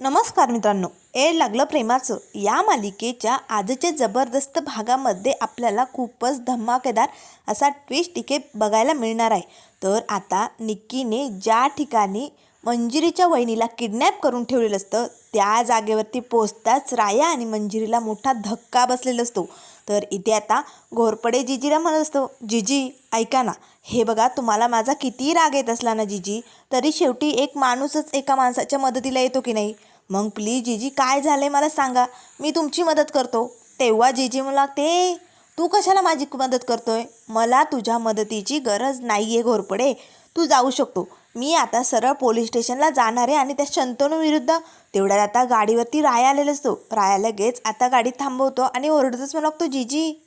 नमस्कार मित्रांनो. एड लागलं प्रेमाचं. या मालिकेच्या आजच्या जबरदस्त भागामध्ये आपल्याला खूपच धमाकेदार असा ट्विस्ट इके बघायला मिळणार आहे. तर आता निक्कीने ज्या ठिकाणी मंजिरीच्या वहिनीला किडनॅप करून ठेवलेलं असतं त्या जागेवरती पोचताच राया आणि मंजिरीला मोठा धक्का बसलेला असतो. तर इथे आता घोरपडे जिजीला म्हणत असतो जिजी ऐका ना. हे बघा तुम्हाला माझा किती राग येत असला ना जिजी? तरी शेवटी एक माणूसच एका माणसाच्या मदतीला येतो की नाही? मग प्लीज जीजी काय झालंय मला सांगा. मी तुमची मदत करतो. तेव्हा जीजी मला ते तू कशाला माझी मदत करतोय? मला तुझ्या मदतीची गरज नाही आहे घोरपडे. तू जाऊ शकतो. मी आता सरळ पोलीस स्टेशनला जाणार आहे आणि त्या शंतनूविरुद्ध तेवढ्यात आता गाडीवरती राय आलेला असतो. राया लगेच आता गाडी थांबवतो आणि ओरडतच मला लागतो जीजी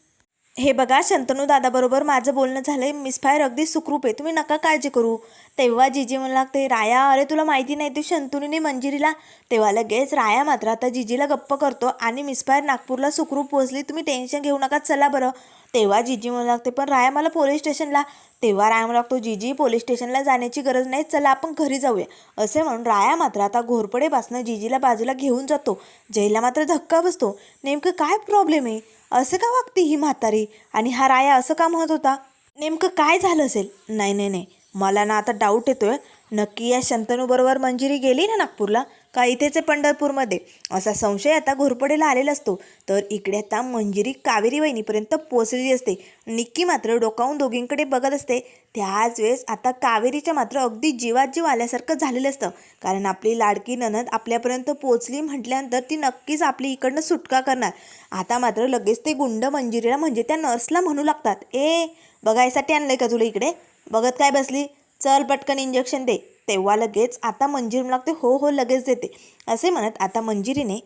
हे बघा शंतनू दादाबरोबर माझं बोलणं झालं आहे मिसफायर अगदी सुखरूप आहे. तुम्ही नका काळजी करू. तेव्हा जीजी म्हणू लागते राया अरे तुला माहिती नाही ते शंतनूने मंजिरीला तेव्हा लगेच राया मात्र आता जीजीला गप्प करतो आणि मिसफायर नागपूरला सुखरूप पोहोचली. तुम्ही टेन्शन घेऊ नका चला बरं. तेव्हा जीजी मला लागते पण राया मला पोलीस स्टेशनला तेव्हा राया मला लागतो जीजी पोलीस स्टेशनला जाण्याची गरज नाही चला आपण घरी जाऊया. असे म्हणून राया मात्र आता घोरपडेपासनं जीजीला बाजूला घेऊन जातो. जयला मात्र धक्का बसतो. नेमकं काय प्रॉब्लेम आहे? असं का वागते ही म्हातारी? आणि हा राया असं का म्हणत होता? नेमकं काय झालं असेल? नाही नाही नाही. मला ना आता डाऊट येतोय. नक्की या शंतनूबरोबर मंजिरी गेली ना नागपूरला? का इथेच पंढरपूरमध्ये? असा संशय आता घोरपडेला आलेला असतो. तर इकडे आता मंजिरी कावेरी वहिनीपर्यंत पोचलेली असते. निक्की मात्र डोकावून दोघींकडे बघत असते. त्याच वेळेस आता कावेरीच्या मात्र अगदी जीवात जीव आल्यासारखं झालेलं असतं. कारण आपली लाडकी ननद आपल्यापर्यंत पोचली म्हटल्यानंतर ती नक्कीच आपली इकडनं सुटका करणार. आता मात्र लगेच ते गुंड मंजिरीला म्हणजे त्या नर्सला म्हणू लागतात. ए बघायसाठी आणलंय का तुला इकडे? बघत काय बसली? चल पटकन इंजेक्शन दे. तेव्हा लगेच आता मंजिरी म्हणू लागते हो हो लगेच देते. असे म्हणत आता मंजिरीने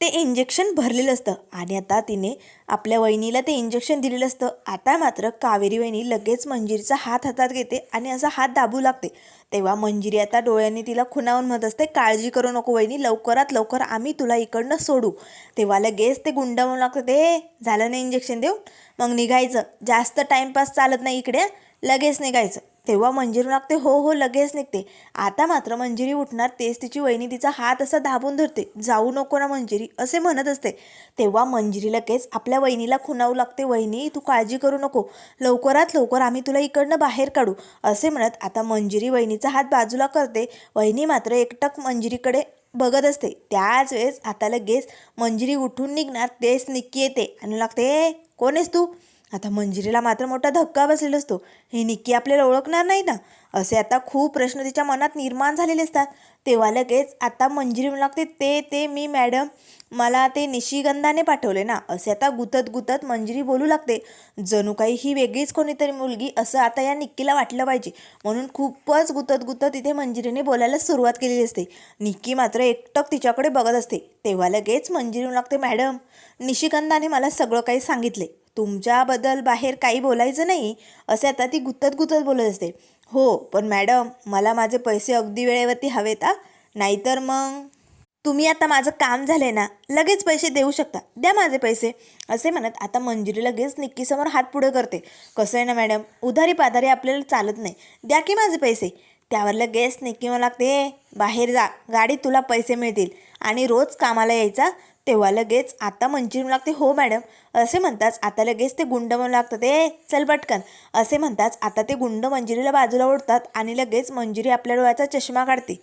ते इंजेक्शन भरलेलं असतं. आणि आता तिने आपल्या वहिनीला ते इंजेक्शन दिलेलं असतं. आता मात्र कावेरी वहिनी लगेच मंजिरीचा हात हातात घेते आणि असा हात दाबू लागते. तेव्हा मंजिरी आता डोळ्यांनी तिला खुणावून म्हणत असते काळजी करू नको वहिनी लवकरात लवकर आम्ही तुला इकडनं सोडू. तेव्हा लगेच ते गुंडावून लागतं ते झालं नाही इंजेक्शन देऊ मग निघायचं. जास्त टाईमपास चालत नाही इकडे लगेच निघायचं. तेव्हा मंजिरी लागते हो हो लगेच निघते. आता मात्र मंजिरी उठणार तेच तिची वहिनी तिचा हात असा दाबून धरते. जाऊ नको ना मंजिरी असे म्हणत असते. तेव्हा मंजिरी लगेच आपल्या वहिनीला खुणावू लागते वहिनी तू काळजी करू नको. लवकरात लवकर आम्ही तुला इकडनं बाहेर काढू असे म्हणत आता मंजिरी वहिनीचा हात बाजूला करते. वहिनी मात्र एकटक मंजिरीकडे बघत असते. त्याच वेळेस आता लगेच मंजिरी उठून निघणार तेच निक्की येते. आणि लागते कोण आहेस तू? आता मंजिरीला मात्र मोठा धक्का बसलेला असतो. हे निक्की आपल्याला ओळखणार नाही ना? असे आता खूप प्रश्न तिच्या मनात निर्माण झालेले असतात. तेव्हा लगेच आता मंजिरी म्हणू लागते ते ते मी मॅडम मला ते निशिगंधाने पाठवले ना? असे आता गुतत गुतत मंजिरी बोलू लागते. जणू काही ही वेगळीच कोणीतरी मुलगी असं आता या निक्कीला वाटलं पाहिजे. म्हणून खूपच गुतत गुतत तिथे मंजिरीने बोलायला सुरुवात केलेली असते. निक्की मात्र एकटक तिच्याकडे बघत असते. तेव्हा लगेच मंजिरी म्हणू लागते मॅडम निशिगंधाने मला सगळं काही सांगितले. तुमच्याबद्दल बाहेर काही बोलायचं नाही असे आता ती गुतत गुतत बोलत असते. हो पण मॅडम मला माझे पैसे अगदी वेळेवरती हवेत आ नाहीतर मग? तुम्ही आता माझं काम झालंय ना लगेच पैसे देऊ शकता. द्या माझे पैसे. असे म्हणत आता मंजिरी लगेच निक्कीसमोर हात पुढं करते. कसं आहे ना मॅडम उधारी पाधारी आपल्याला चालत नाही. द्या की माझे पैसे. त्यावर लगेच निक्की मला लागते बाहेर जा गाडीत तुला पैसे मिळतील आणि रोज कामाला यायचा तेव्हा लगेच आता मंजिरी म्हणू लागते. हो मॅडम. असे म्हणताच आता लगेच ते गुंड म्हणू लागतात. ए चल पटकन. असे म्हणताच आता ते गुंड मंजिरीला बाजूला ओढतात आणि लगेच मंजिरी आपल्या डोळ्याचा चष्मा काढते.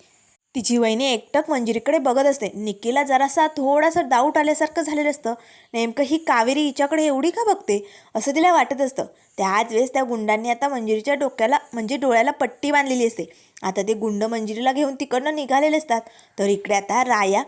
तिची वहिनी एकटक मंजिरीकडे बघत असते. निकीला जरासा थोडासा डाऊट आल्यासारखं झालेलं असतं. नेमकं ही कावेरी हिच्याकडे एवढी का बघते? असं तिला वाटत असतं. त्याच वेळेस त्या गुंडांनी आता मंजिरीच्या डोक्याला म्हणजे डोळ्याला पट्टी बांधलेली असते. आता ते गुंड मंजिरीला घेऊन तिकडनं निघालेले असतात. तर इकडे आता राया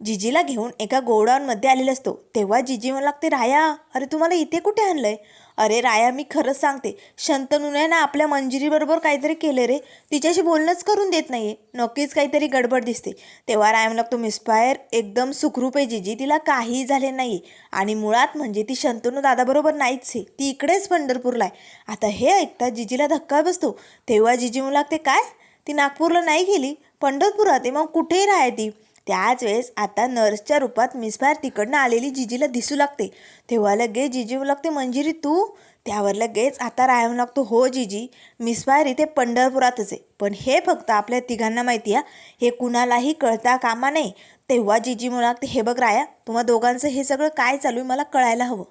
जिजीला घेऊन एका गोडाऊनमध्ये आलेला असतो. तेव्हा जिजी मला लागते राया अरे तुम्हाला इथे कुठे आणलंय? अरे राया मी खरंच सांगते. शंतनूने ना आपल्या मंजिरीबरोबर काहीतरी केलं रे. तिच्याशी बोलणंच करून देत नाहीये. नक्कीच काहीतरी गडबड दिसते. तेव्हा राया मला लागतो मिस्पायर एकदम सुखरूप आहे जिजी. तिला काहीही झाले नाही आणि मुळात म्हणजे ती शंतनू दादाबरोबर नाहीच आहे. ती इकडेच पंढरपूरला आहे. आता हे ऐकता जिजीला धक्का बसतो. तेव्हा जिजी म्हणू लागते काय? ती नागपूरला नाही गेली? पंढरपुरात आहे. मग कुठेही राहाय ती? त्याच वेळेस आता नर्सच्या रूपात मिसफायर तिकडनं आलेली जिजीला दिसू लागते. तेव्हा लगेच जिजी लागते मंजिरी तू? त्यावर लगेच आता राहायला लागतो हो जीजी मिस इथे पंढरपुरातच आहे. पण हे फक्त आपल्या तिघांना माहिती आहे. हे कुणालाही कळता कामा नाही तेव्हा जीजी म्हणू लागते हे बघ राया तुम्हा दोघांचं हे सगळं काय चालू आहे मला कळायला हवं.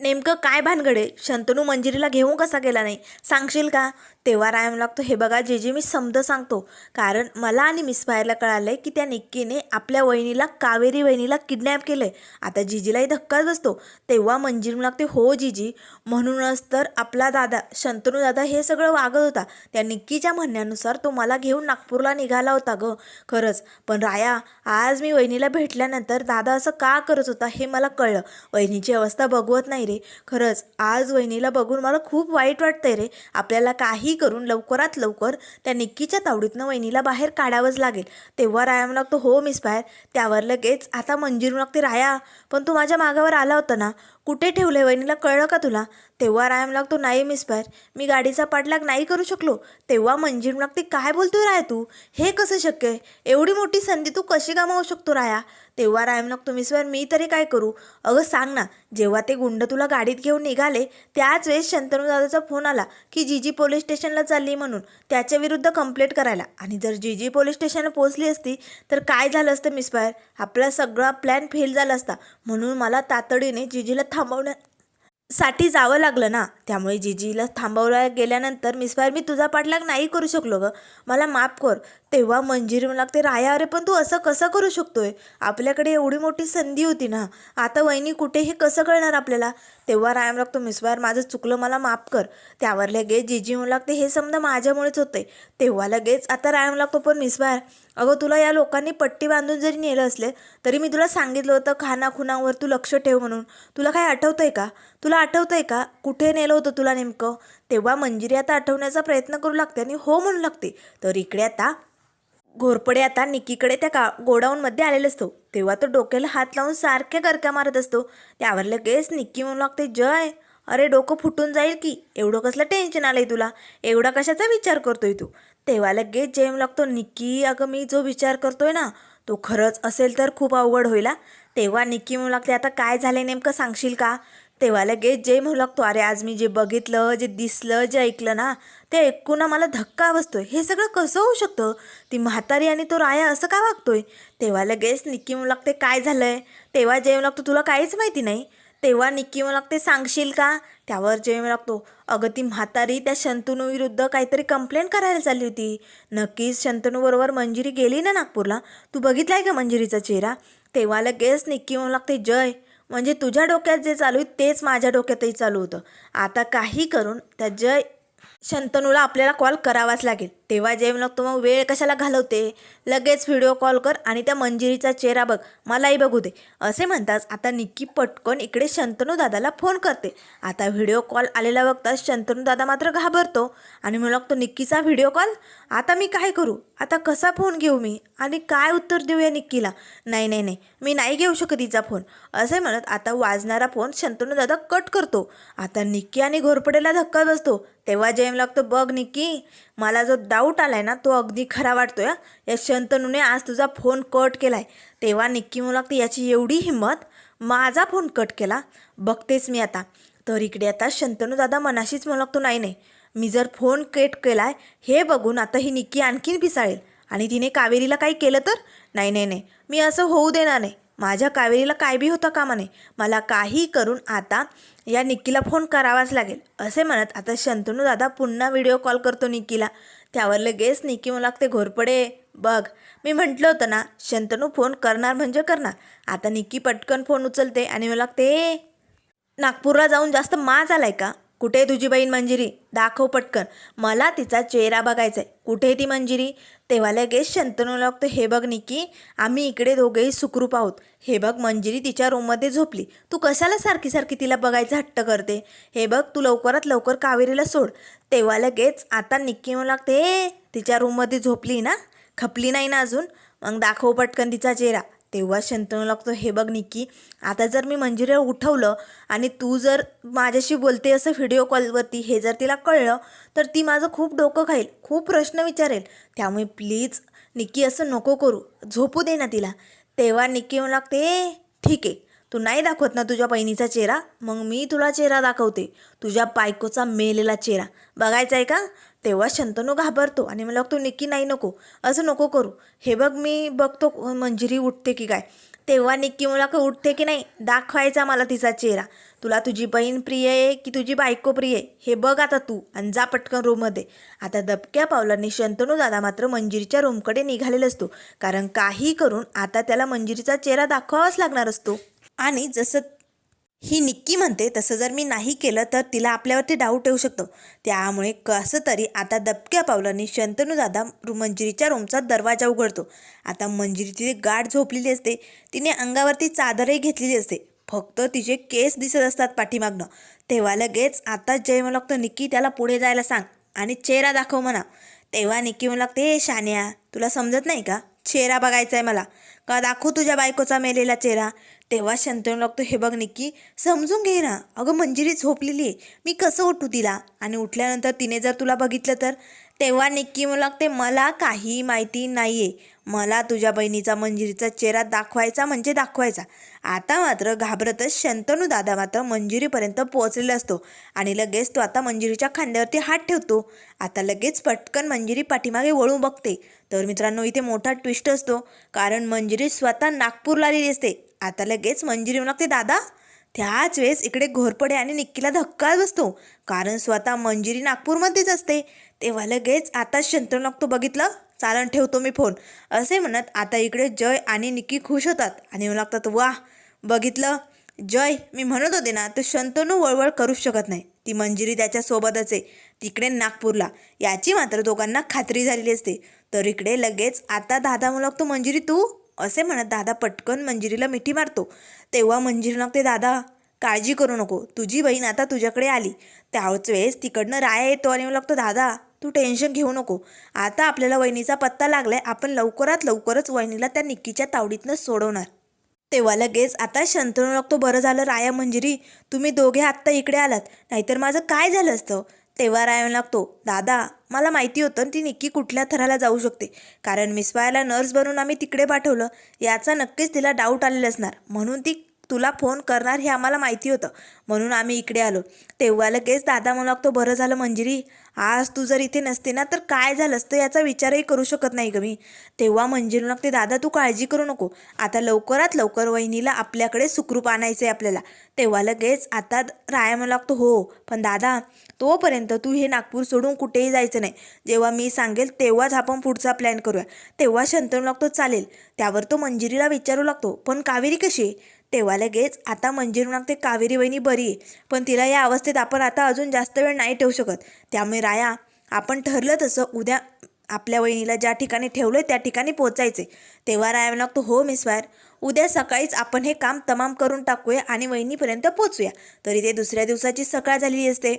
नेमकं काय भानगडे शंतनू मंजिरीला घेऊन कसा गेला नाही? सांगशील का? तेव्हा रायम लागतो. हे बघा जे जे मी समज सांगतो. कारण मला आणि मिस बाहेरला कळालंय की त्या निक्कीने आपल्या वहिनीला कावेरी वहिनीला किडनॅप केलंय. आता जिजीलाही धक्काच बसतो. तेव्हा मंजीर लागते हो जिजी. म्हणूनच तर आपला दादा शंतनू दादा हे सगळं वागत होता. त्या निक्कीच्या म्हणण्यानुसार तो मला घेऊन नागपूरला निघाला होता ग. खरंच. पण राया आज मी वहिनीला भेटल्यानंतर दादा असं का करत होता हे मला कळलं. वहिनीची अवस्था बघवत नाही रे. खरंच आज वहिनीला बघून मला खूप वाईट वाटतंय रे. आपल्याला काही करून लवकरात लवकर त्या निक्कीच्या तावडीतनं वहिनीला बाहेर काढावंच लागेल. तेव्हा राया म्हणू लागतो हो मिस बाहेर. त्यावर लगेच आता मंजिरी लागते राया पण तू माझ्या मागावर आला होता ना? कुठे ठेवले वहिनीला? कळलं का तुला? तेव्हा रायम लागतो नाही मिस बाहेर. मी गाडीचा पाठलाग नाही करू शकलो. तेव्हा मंजिरी लागते काय बोलतोय राया तू? हे कसं शक्य आहे? एवढी मोठी संधी तू कशी गमावू शकतो राया? तेव्हा रायम लागतो मिस मी तरी काय करू? अगं सांग ना जेव्हा ते गुंड तुला गाडीत घेऊन निघाले त्याच वेळेस शंतनू दादाचा फोन आला की जीजी पोलीस स्टेशनला चालली म्हणून त्याच्या विरुद्ध कंप्लेंट करायला. आणि जर जीजी पोलीस स्टेशनला पोहोचली असती तर काय झालं असतं मिस आपला सगळा प्लॅन फेल झाला असता. म्हणून मला तातडीने जीजीला थांबवण्या साठी जावं लागलं ना. त्यामुळे जीजीला थांबवल्या गेल्यानंतर मिस बाहेर मी तुझा पाठलाग नाही करू शकलो ग. मला माफ कर. तेव्हा मंजिरी मला लागते राया अरे पण तू असं कसं करू शकतोय? आपल्याकडे एवढी मोठी संधी होती ना. आता वहिनी कुठे हे कसं कळणार आपल्याला? तेव्हा रायम लागतो मिस माझं चुकलं मला माफ कर. त्यावर लगेच जीजी म्हणू लागते हे समजा माझ्यामुळेच होते तेव्हा लगेच आता रायम लागतो पण मिस अगं तुला या लोकांनी पट्टी बांधून जरी नेलं असले तरी मी तुला सांगितलं होतं खानाखुणावर तू लक्ष ठेव म्हणून. तुला काय आठवतंय का? तुला आठवतंय का? कुठे नेलं होतं तुला नेमकं? तेव्हा मंजिरी आता आठवण्याचा प्रयत्न करू लागते आणि हो म्हणू लागते. तर इकडे आता घोरपडे आता निकीकडे त्या का गोडाऊनमध्ये आलेला असतो. तेव्हा तो डोक्याला हात लावून सारख्या गरक्या मारत असतो. त्यावर लगेच निक्की म्हणू लागते जय अरे डोकं फुटून जाईल की एवढं कसलं टेन्शन आलंय तुला? एवढा कशाचा विचार करतोय तू? तेव्हा लगेच जेम लागतो निक्की अगं मी जो विचार करतोय ना तो खरंच असेल तर खूप अवघड होईल. तेव्हा निक्की म्हणू लागते आता काय झाले नेमकं सांगशील का? तेव्हा लगेच जय म्हणू लागतो अरे आज मी जे बघितलं जे दिसलं जे ऐकलं ना ते ऐकून मला धक्का बसतोय. हे सगळं कसं होऊ शकतं? ती म्हातारी आणि तो राया असं का वागतोय? तेव्हा लगेच निक्की म्हणू लागते काय झालंय? तेव्हा जय म्हणू लागतो तुला काहीच माहिती नाही. तेव्हा निक्की म्हणू लागते सांगशील का? त्यावर जय म्हणू लागतो अगं ती म्हातारी त्या शंतनू विरुद्ध काहीतरी कंप्लेंट करायला चालली होती. नक्कीच शंतनूबरोबर मंजिरी गेली ना नागपूरला? तू बघितलाय का मंजिरीचा चेहरा? तेव्हा लगेच निक्की म्हणू लागते जय. म्हणजे तुझ्या डोक्यात जे चालू आहे तेच माझ्या डोक्यातही चालू होतं. आता काही करून त्या जय शंतनूला आपल्याला कॉल करावाच लागेल. तेव्हा जय लागतो मग वेळ कशाला घालवते लगेच व्हिडिओ कॉल कर आणि त्या मंजिरीचा चेहरा बघ. मलाही बघू दे. असे म्हणताच आता निक्की पटकन इकडे शंतनू दादाला फोन करते. आता व्हिडिओ कॉल आलेला बघताच शंतनू दादा मात्र घाबरतो. आणि म्हणू लागतो निक्कीचा व्हिडिओ कॉल आता मी काय करू? आता कसा फोन घेऊ मी? आणि काय उत्तर देऊ या निक्कीला? नाही नाही नाही. मी नाही घेऊ शकत तिचा फोन असे म्हणत आता वाजणारा फोन शंतनू दादा कट करतो. आता निक्की आणि घोरपडेला धक्का बसतो. तेव्हा जेम लागतो बघ निक्की मला जो डाऊट आलाय ना तो अगदी खरा वाटतोय हा. या शंतनूने आज तुझा फोन कट केलाय. तेव्हा निक्की म्हणू याची एवढी हिंमत माझा फोन कट केला. बघतेच मी आता. तर इकडे आता शंतनू दादा मनाशीच मुलागतो नाही नाही. मी जर फोन कट केलाय हे बघून आता ही निक्की आणखीन पिसाळेल. आणि तिने कावेरीला काही केलं तर? नाही नाही नाही. मी असं होऊ देणार नाही. माझ्या कावेरीला काय बी होता कामा नाही मला काही करून आता या निक्कीला फोन करावाच लागेल. असे म्हणत आता शंतनू दादा पुन्हा व्हिडिओ कॉल करतो निक्कीला. त्यावर लगेच निक्की मला लागते घोरपडे बघ. मी म्हटलं होतं ना शंतनू फोन करणार म्हणजे करणार. आता निक्की पटकन फोन उचलते आणि मला लागते नागपूरला जाऊन जास्त माज आलाय का? कुठे आहे तुझी बहीण मंजिरी? दाखव पटकन. मला तिचा चेहरा बघायचा आहे कुठे आहे ती मंजिरी? तेव्हा लगेच शंतनू लागतो हे बघ निकी आम्ही इकडे दोघेही सुखरूप आहोत. हे बघ मंजिरी तिच्या रूममध्ये झोपली. तू कशाला सारखी सारखी तिला बघायचं हट्ट करते? हे बघ तू लवकरात लवकर कावेरीला सोड. तेव्हा लगेच आता निक्की म्हणू लागते तिच्या रूममध्ये झोपली ना? खपली नाही ना अजून? मग दाखव पटकन तिचा चेहरा. तेव्हा शंतनू लागतो हे बघ निक्की आता जर मी मंजिरीला उठवलं आणि तू जर माझ्याशी बोलते असं व्हिडिओ कॉलवरती हे जर तिला कळलं तर ती माझं खूप डोकं खाईल खूप प्रश्न विचारेल. त्यामुळे प्लीज निक्की असं नको करू झोपू दे ना तिला. तेव्हा निक्की म्हणू लागते ठीक आहे तू नाही दाखवत ना तुझ्या बहिणीचा चेहरा मग मी तुला चेहरा दाखवते तुझ्या बायकोचा मेलेला चेहरा. बघायचा आहे का? तेव्हा शंतनू घाबरतो आणि मला वाटतो निक्की नाही नको असं नको करू. हे बघ मी बघतो मंजिरी उठते की काय. तेव्हा निक्की मला का उठते की नाही? दाखवायचा मला तिचा चेहरा. तुला तुझी बहीण प्रिय आहे की तुझी बायको प्रिय आहे? हे बघ आता तू आणि जा पटकन रूममध्ये आता दबक्या पावलांनी शंतनू दादा मात्र मंजिरीच्या रूमकडे निघालेला असतो. कारण काही करून आता त्याला मंजिरीचा चेहरा दाखवावाच लागणार असतो. आणि जसं ही निक्की म्हणते तसं जर मी नाही केलं तर तिला आपल्यावरती डाऊट येऊ शकतो. त्यामुळे कसं तरी आता दबक्या पावलांनी शंतनू दादा रु- मंजिरीच्या रूमचा दरवाजा उघडतो. आता मंजिरी तिथे गाठ झोपलेली असते. तिने अंगावरती चादरही घेतलेली असते. फक्त तिचे केस दिसत असतात पाठीमागनं. तेव्हा लगेच आता जय मला लागतं निक्की त्याला पुढे जायला सांग आणि चेहरा दाखव म्हणा. तेव्हा निक्की म्हणू लागते हे शान्या तुला समजत नाही का? चेहरा बघायचा आहे मला. का दाखवू तुझ्या बायकोचा मेलेला चेहरा? तेव्हा शंतनू लागतो हे बघ निक्की समजून घे ना. अगं मंजिरी झोपलेली आहे. मी कसं उठू तिला? आणि उठल्यानंतर तिने जर तुला बघितलं तर? तेव्हा निक्की म्हणू लागते मला काही माहिती नाही आहे मला तुझ्या बहिणीचा मंजिरीचा चेहरा दाखवायचा म्हणजे दाखवायचा. आता मात्र घाबरतच शंतनू दादा मात्र मंजिरीपर्यंत पोहोचलेला असतो आणि लगेच तो आता मंजिरीच्या खांद्यावरती हात ठेवतो. आता लगेच पटकन मंजिरी पाठीमागे वळून बघते. तर मित्रांनो इथे मोठा ट्विस्ट असतो. कारण मंजिरी स्वतः नागपूरला आलेली असते. आता लगेच मंजिरी येऊ लागते दादा त्याच वेळेस इकडे घोरपडे आणि निक्कीला धक्का बसतो. कारण स्वतः मंजिरी नागपूरमध्येच असते. तेव्हा लगेच आता शंतनू लागतो बघितलं? चालन ठेवतो मी फोन. असे म्हणत आता इकडे जय आणि निक्की खुश होतात आणि येऊ लागतात वाह बघितलं? जय मी म्हणत होते ना तर शंतनू वळवळ करूच शकत नाही. ती मंजिरी त्याच्यासोबतच आहे तिकडे नागपूरला. याची मात्र दोघांना खात्री झालेली असते. तर इकडे लगेच आता दादा म्हणू लागतो मंजिरी तू? असे म्हणत दादा पटकन मंजिरीला मिठी मारतो. तेव्हा मंजिरी लागते दादा काळजी करू नको. तुझी बहीण आता तुझ्याकडे आली. त्याच वेळेस तिकडनं राया येतो आणि मग लागतो दादा तू टेन्शन घेऊ नको. आता आपल्याला वहिनीचा पत्ता लागलाय. आपण लवकरात लवकरच वहिनीला त्या निक्कीच्या तावडीतनं सोडवणार. तेव्हा लगेच आता शंतनू लागतो बरं झालं राया मंजिरी. तुम्ही दोघे आत्ता इकडे आलात. नाहीतर माझं काय झालं असतं? तेव्हा रायन लागतो. दादा मला माहिती होतं ती निक्की कुठल्या थराला जाऊ शकते. कारण मिसवायला नर्स बनून आम्ही तिकडे पाठवलं. याचा नक्कीच तिला डाऊट आलेला असणार. म्हणून ती तुला फोन करणार हे आम्हाला माहिती होतं. म्हणून आम्ही इकडे आलो. तेव्हा लगेच दादा म्हणू लागतो बरं झालं मंजिरी. आज तू जर इथे नसते ना तर काय झालं असतं याचा विचारही करू शकत नाही ग मी. तेव्हा मंजिरी लागते दादा तू काळजी करू नको. आता लवकरात लवकर वहिनीला आपल्याकडे सुखरूप आणायचं आहे आपल्याला. तेव्हा लगेच आता राया म्हणू लागतो हो पण दादा तोपर्यंत तू हे नागपूर सोडून कुठेही जायचं नाही. जेव्हा मी सांगेल तेव्हाच आपण पुढचा प्लॅन करूया. तेव्हा शंतनू लागतो चालेल. त्यावर तो मंजिरीला विचारू लागतो पण कावेरी कशी आहे? तेव्हा लगेच आता मंजिरी लागते कावेरी वहिनी बरी आहे. पण तिला या अवस्थेत आपण आता अजून जास्त वेळ नाही ठेवू शकत. त्यामुळे राया आपण ठरलं तसं उद्या आपल्या वहिनीला ज्या ठिकाणी ठेवलं त्या ठिकाणी पोचायचे तेव्हा राया लागतो हो मिस वायर उद्या सकाळीच आपण हे काम तमाम करून टाकूया आणि वहिनीपर्यंत पोचूया तरी ते दुसऱ्या दिवसाची सकाळ झालेली असते.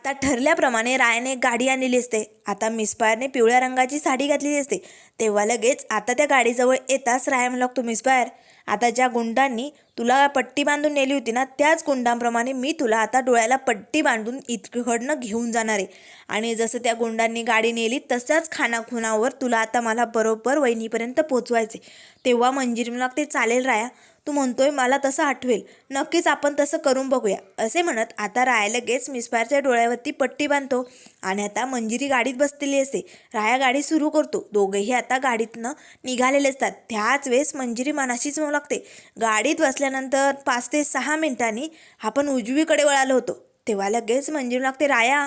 आता ठरल्याप्रमाणे रायाने गाडी आणलेली असते. आता मिसपायरने पिवळ्या रंगाची साडी घातलेली असते. तेव्हा लगेच आता त्या गाडीजवळ येताच राया म्हणू लागतो मिसपायर आता ज्या गुंडांनी तुला पट्टी बांधून नेली होती ना त्याच गुंडांप्रमाणे मी तुला आता डोळ्याला पट्टी बांधून इतकडनं घेऊन जाणार आहे. आणि जसं त्या गुंडांनी गाडी नेली तसाच खानाखुनावर तुला आता मला बरोबर वहिनीपर्यंत पोचवायचे तेव्हा मंजिरी मला ते चालेल राया तू म्हणतोय मला तसं आठवेल. नक्कीच आपण तसं करून बघूया. असे म्हणत आता राया लगेच मिसफायरच्या डोळ्यावरती पट्टी बांधतो आणि आता मंजिरी गाडीत बसलेली असते. राया गाडी सुरू करतो. दोघेही आता गाडीतनं निघालेले असतात. त्याच वेळेस मंजिरी मनाशीच म्हणू लागते. गाडीत बसल्यानंतर पाच ते सहा मिनिटांनी आपण उजवीकडे वळालो होतो. तेव्हा लगेच मंजिरी लागते राया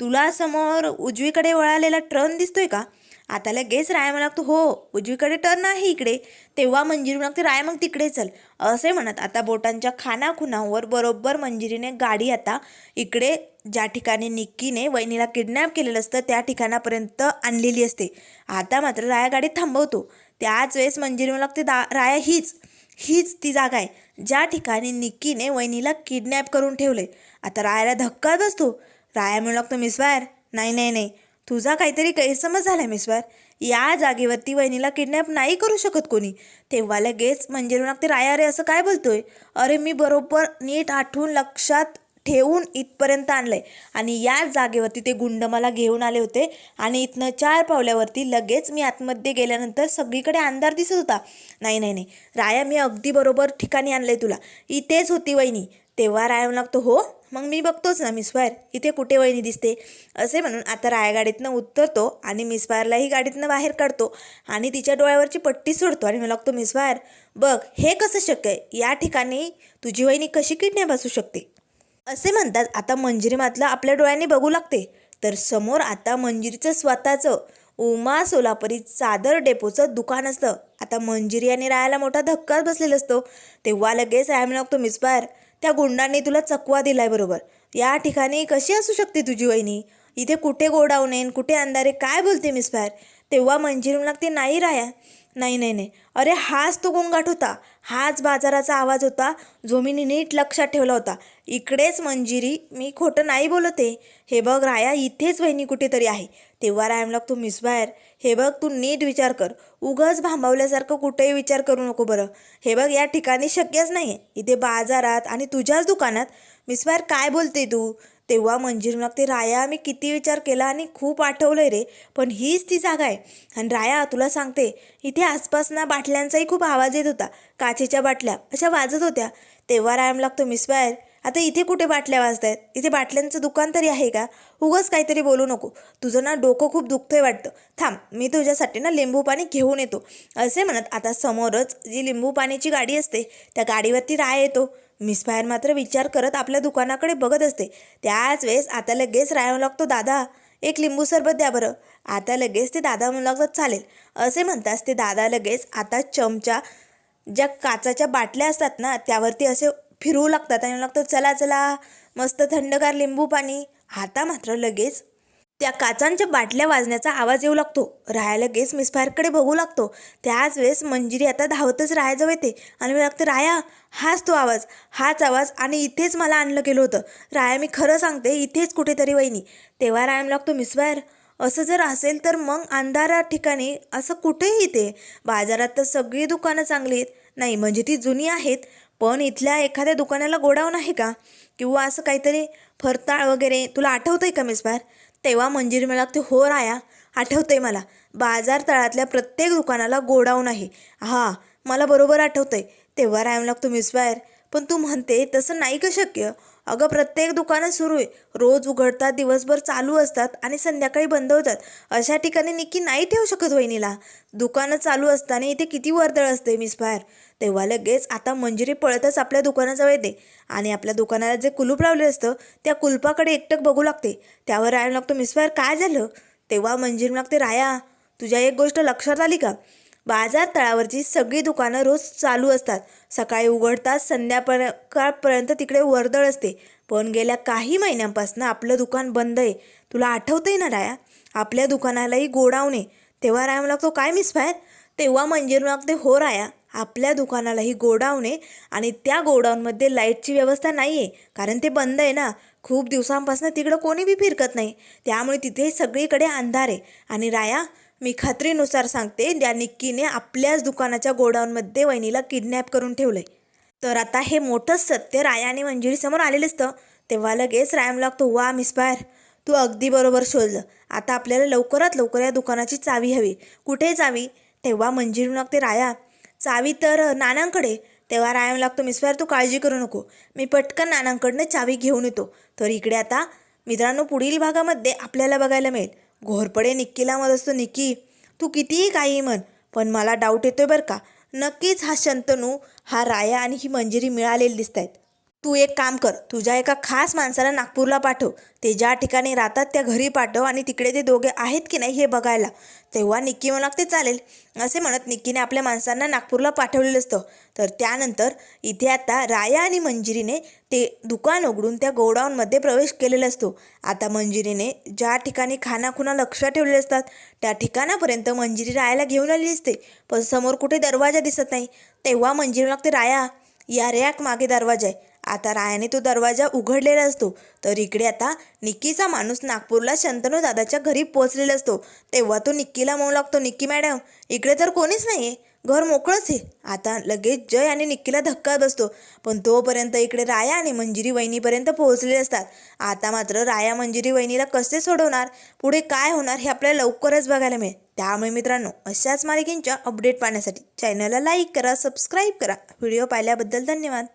तुला समोर उजवीकडे वळालेला ट्रन दिसतोय का? आता लगेच राया म्हणा लागतो हो उजवीकडे टर्न आहे इकडे. तेव्हा मंजिरी म्हणा लागते राय मग तिकडे चल. असे म्हणत आता बोटांच्या खानाखुनावर बरोबर मंजिरीने गाडी आता इकडे ज्या ठिकाणी निक्कीने वहिनीला किडनॅप केलेलं असतं त्या ठिकाणापर्यंत आणलेली असते. आता मात्र राया गाडी थांबवतो. त्याच वेळेस मंजिरी म्हणा लागते दा राया हीच हीच ती जागा आहे ज्या ठिकाणी निक्कीने वहिनीला किडनॅप करून ठेवले आता रायाला धक्का बसतो. राया म्हणू लागतो मिसवायर नाही नाही नाही. तुझा काहीतरी गैरसमज झाला मिसवायर या जागेवरती वहिनीला किडनॅप नाही करू शकत कोणी. तेव्हा लगेच मंजिरी ते राया अरे असं काय बोलतोय? अरे मी बरोबर नीट आठवून लक्षात ठेवून इथपर्यंत आणलंय. आणि याच जागेवरती ते गुंड मला घेऊन आले होते आणि इथनं चार पावल्यावरती लगेच मी आतमध्ये गेल्यानंतर सगळीकडे अंधार दिसत होता. नाही नाही नाही. राया मी अगदी बरोबर ठिकाणी आणलंय तुला. इथेच होती वहिनी. तेव्हा राय म्हणू लागतो. हो मग मी बघतोच ना मिस फायर. इथे कुठे वहिनी दिसते? असे म्हणून आता रायगाडीतनं उतरतो आणि मिस फायरलाही गाडीतनं बाहेर काढतो आणि तिच्या डोळ्यावरची पट्टी सोडतो आणि मला लागतो मिस फायर बघ हे कसं शक्य आहे? या ठिकाणी तुझी वहिनी कशी किडनॅप असू शकते? असे म्हणतात आता मंजिरी मातला आपल्या डोळ्यांनी बघू लागते. तर समोर आता मंजिरीचं स्वतःचं उमा सोलापुरी चादर डेपोचं दुकान असतं. आता मंजिरी आणि रायाला मोठा धक्काच बसलेला असतो. तेव्हा लगेच राया म्हणू लागतो मिस फायर त्या गुंडांनी तुला चकवा दिलाय बरोबर. या ठिकाणी कशी असू शकते तुझी वहिनी? इथे कुठे गोडाऊन आहे कुठे अंधारे? काय बोलते मिस फायर? तेव्हा मंजिरी ते लागते नाही राया. नाही नाही नाही. अरे हाच तो गोंगाट होता. हाच बाजाराचा आवाज होता जो मी नीट लक्षात ठेवला होता. इकडेच मंजिरी मी खोटं नाही बोलत आहे. हे बघ राया इथेच वहिनी कुठेतरी आहे. तेव्हा राय म्हणू तू मिस बाहेर. हे बघ तू नीट विचार कर. उगाच भांबावल्यासारखं कुठेही विचार करू नको बरं. हे बघ या ठिकाणी शक्यच नाही आहे इथे बाजारात आणि तुझ्याच दुकानात मिस बाहेर काय बोलते तू? तेव्हा मंजिरी लागते राया आम्ही किती विचार केला आणि खूप आठवलंय रे. पण हीच ती जागा आहे. आणि राया तुला सांगते इथे आसपास ना बाटल्यांचाही खूप आवाज येत होता. काचेच्या बाटल्या अशा वाजत होत्या. तेव्हा रायाम लागतो मिस बाहेर. आता इथे कुठे बाटल्या वाजतायत? इथे बाटल्यांचं दुकान तरी आहे का? उगाच काहीतरी बोलू नको. तुझं ना डोकं खूप दुखतंय वाटतं. थांब मी तुझ्यासाठी ना लिंबू पाणी घेऊन येतो. असे म्हणत आता समोरच जी लिंबू पाण्याची गाडी असते त्या गाडीवरती राय येतो. मिस फायर मात्र विचार करत आपल्या दुकानाकडे बघत असते. त्याच वेळेस आता लगेच राहावं लागतो दादा. एक लिंबू सरबत द्या बरं. आता लगेच ते दादा म्हणू लागतात चालेल. असे म्हणताच ते दादा लगेच आता चमचा ज्या काचाच्या बाटल्या असतात ना त्यावरती असे फिरवू लागतात आणि म्हणू लागतं चला चला मस्त थंडगार लिंबू पाणी. आता मात्र लगेच त्या काचांच्या बाटल्या वाजण्याचा आवाज येऊ लागतो. राया लगेच मिसफायरकडे बघू लागतो. त्याच वेळेस मंजिरी आता धावतच रायाजवळ येते आणि मी लागतं राया हाच तो आवाज. हाच आवाज आणि इथेच मला आणलं गेलं होतं. राया मी खरं सांगते इथेच कुठेतरी वहिनी. तेव्हा राया लागतो मिसफायर असं जर असेल तर मग अंधारा ठिकाणी असं कुठेही येते बाजारात तर सगळी दुकानं चांगली आहेत. नाही म्हणजे ती जुनी आहेत पण इथल्या एखाद्या दुकानाला गोडाऊन आहे का? किंवा असं काहीतरी फरताळ वगैरे तुला आठवतं आहे का मिसफायर तेव्हा मंजिरी मला लागते हो राया आठवतंय मला. बाजार तळातल्या प्रत्येक दुकानाला गोडाऊन आहे. हां मला बरोबर आठवतंय. तेव्हा राया मला लागतो मिसबायर पण तू म्हणते तसं नाही का शक्य? अगं प्रत्येक दुकानं सुरू आहे. रोज उघडतात दिवसभर चालू असतात आणि संध्याकाळी बंद होतात. अशा ठिकाणी निक्की नाही ठेवू शकत वहिनीला. दुकानं चालू असताना इथे किती वर्दळ असते मिस फायर तेव्हा लगेच आता मंजिरी पळतच आपल्या दुकानाजवळ येते. आणि आपल्या दुकानाला जे कुलूप लावले असतं त्या कुलपाकडे एकटक बघू लागते. त्यावर राहायला लागतो मिस फायर काय झालं? तेव्हा मंजिरी लागते राया तुझ्या एक गोष्ट लक्षात आली का? बाजार तळावरची सगळी दुकानं रोज चालू असतात. सकाळी उघडतात संध्याकाळपर्यंत तिकडे वर्दळ असते. पण गेल्या काही महिन्यांपासून आपलं दुकान बंद आहे. तुला आठवतंय ना राया? आपल्या दुकानालाही गोडावणे आहे. तेव्हा राया लागतो काय मिस बाहेर? तेव्हा मंजीर लागते हो राया आपल्या दुकानालाही गोडाऊन आहे आणि त्या गोडाऊनमध्ये लाईटची व्यवस्था नाही आहे. कारण ते बंद आहे ना. खूप दिवसांपासून तिकडं कोणी बी फिरकत नाही. त्यामुळे तिथे सगळीकडे अंधार आहे. आणि राया मी खात्रीनुसार सांगते त्या निक्कीने आपल्याच दुकानाच्या गोडाऊनमध्ये वहिनीला किडनॅप करून ठेवलंय. तर आता हे मोठंच सत्य राया आणि मंजिरीसमोर आलेलं असतं. तेव्हा लगेच रायम लागतो वा मिस बाहेर. तू अगदी बरोबर शोधलं. आता आपल्याला लवकरात लवकर या दुकानाची चावी हवी. कुठे चावी? तेव्हा मंजिरी लागते राया चावी तर नानांकडे. तेव्हा रायम लागतो मिसवायर तू काळजी करू नको. मी पटकन नानांकडनं चावी घेऊन येतो. तर इकडे आता मित्रांनो पुढील भागामध्ये आपल्याला बघायला मिळेल. घोरपडे निक्कीला मत असतो निक्की तू कितीही काही म्हण पण मला डाऊट येतोय बरं का. नक्कीच हा शंतनू हा राया आणि ही मंजिरी मिळालेली दिसत आहेत तू एक काम कर तुझ्या एका खास माणसाला नागपूरला पाठव. ते ज्या ठिकाणी राहतात त्या घरी पाठव आणि तिकडे ते दोघे आहेत की नाही हे बघायला. तेव्हा निक्की म्हणू लागते चालेल. असे म्हणत निक्कीने आपल्या माणसांना नागपूरला पाठवलेलं असतं. तर त्यानंतर इथे आता राया आणि मंजिरीने ते दुकान उघडून त्या गोडाऊनमध्ये प्रवेश केलेला असतो. आता मंजिरीने ज्या ठिकाणी खानाखुना लक्ष ठेवलेले असतात त्या ठिकाणापर्यंत मंजिरी रायाला घेऊन आली असते. पण समोर कुठे दरवाजा दिसत नाही. तेव्हा मंजिरी लागते राया या रॅक मागे दरवाजा आहे. आता रायाने तो दरवाजा उघडलेला असतो. तर इकडे आता निक्कीचा माणूस नागपूरला शंतनू दादाच्या घरी पोचलेला असतो. तेव्हा तो निक्कीला म्हणू लागतो. निक्की मॅडम इकडे तर कोणीच नाही आहे घर मोकळंच आहे. आता लगेच जय आणि निक्कीला धक्का बसतो. पण तोपर्यंत इकडे राया आणि मंजिरी वहिनीपर्यंत पोहोचलेले असतात. आता मात्र राया मंजिरी वहिनीला कसे सोडवणार? पुढे काय होणार हे आपल्याला लवकरच बघायला मिळेल. त्यामुळे मित्रांनो अशाच मालिकेंच्या अपडेट पाहण्यासाठी चॅनलला लाईक करा सबस्क्राईब करा. व्हिडिओ पाहिल्याबद्दल धन्यवाद.